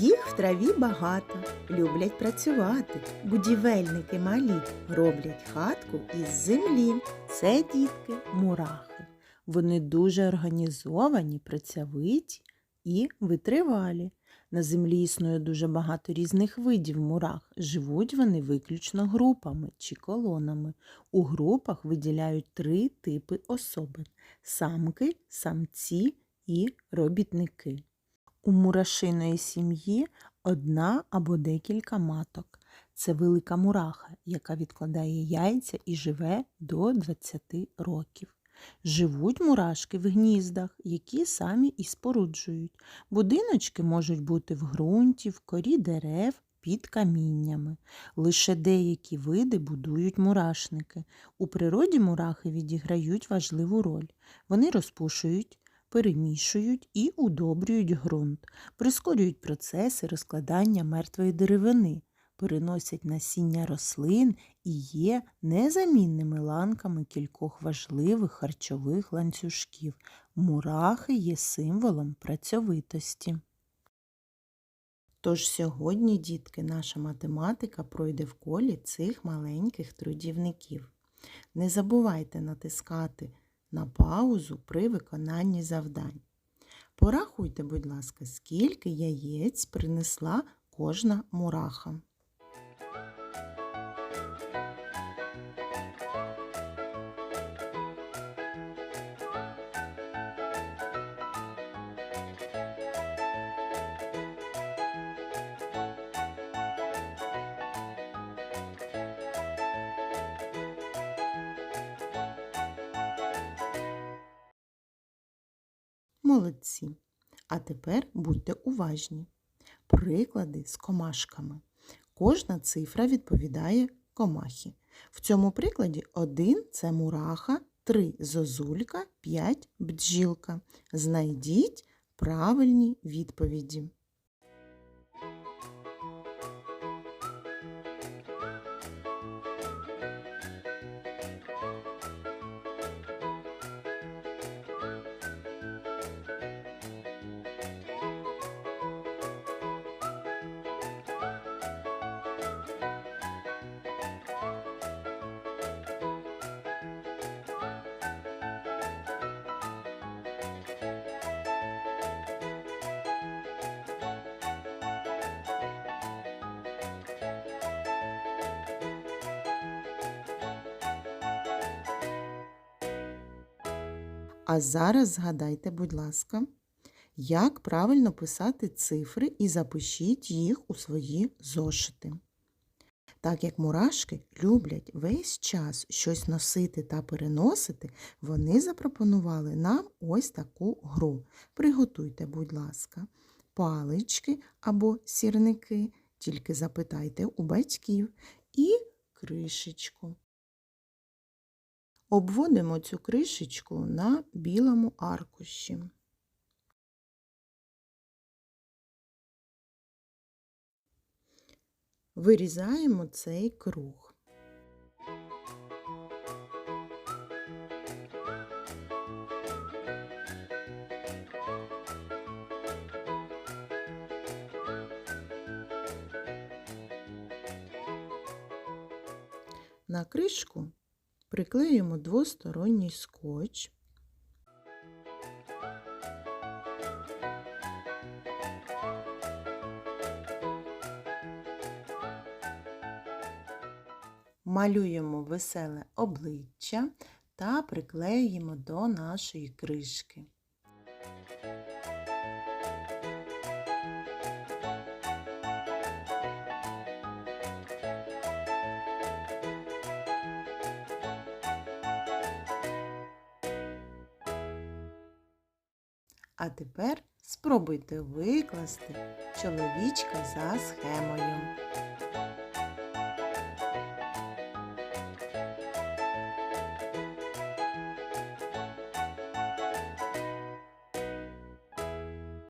Їх в траві багато, люблять працювати. Будівельники малі роблять хатку із землі. Це дітки мурахи. Вони дуже організовані, працьовиті і витривалі. На землі існує дуже багато різних видів мурах. Живуть вони виключно групами чи колонами. У групах виділяють три типи особин самки, самці і робітники. У мурашиної сім'ї одна або декілька маток. Це велика мураха, яка відкладає яйця і живе до 20 років. Живуть мурашки в гніздах, які самі і споруджують. Будиночки можуть бути в ґрунті, в корі дерев, під каміннями. Лише деякі види будують мурашники. У природі мурахи відіграють важливу роль. Вони розпушують, перемішують і удобрюють ґрунт, прискорюють процеси розкладання мертвої деревини, переносять насіння рослин і є незамінними ланками кількох важливих харчових ланцюжків. Мурахи є символом працьовитості. Тож сьогодні, дітки, наша математика пройде в колі цих маленьких трудівників. Не забувайте натискати на паузу при виконанні завдань. Порахуйте, будь ласка, скільки яєць принесла кожна мураха. Молодці. А тепер будьте уважні. Приклади з комашками. Кожна цифра відповідає комахі. В цьому прикладі 1 це мураха, 3 зозулька, 5 бджілка. Знайдіть правильні відповіді. А зараз згадайте, будь ласка, як правильно писати цифри і запишіть їх у свої зошити. Так як мурашки люблять весь час щось носити та переносити, вони запропонували нам ось таку гру. Приготуйте, будь ласка, палички або сірники, тільки запитайте у батьків, і кришечку. Обводимо цю кришечку на білому аркуші. Вирізаємо цей круг. На кришку приклеюємо двосторонній скотч. Малюємо веселе обличчя та приклеїмо до нашої кришки. А тепер спробуйте викласти чоловічка за схемою.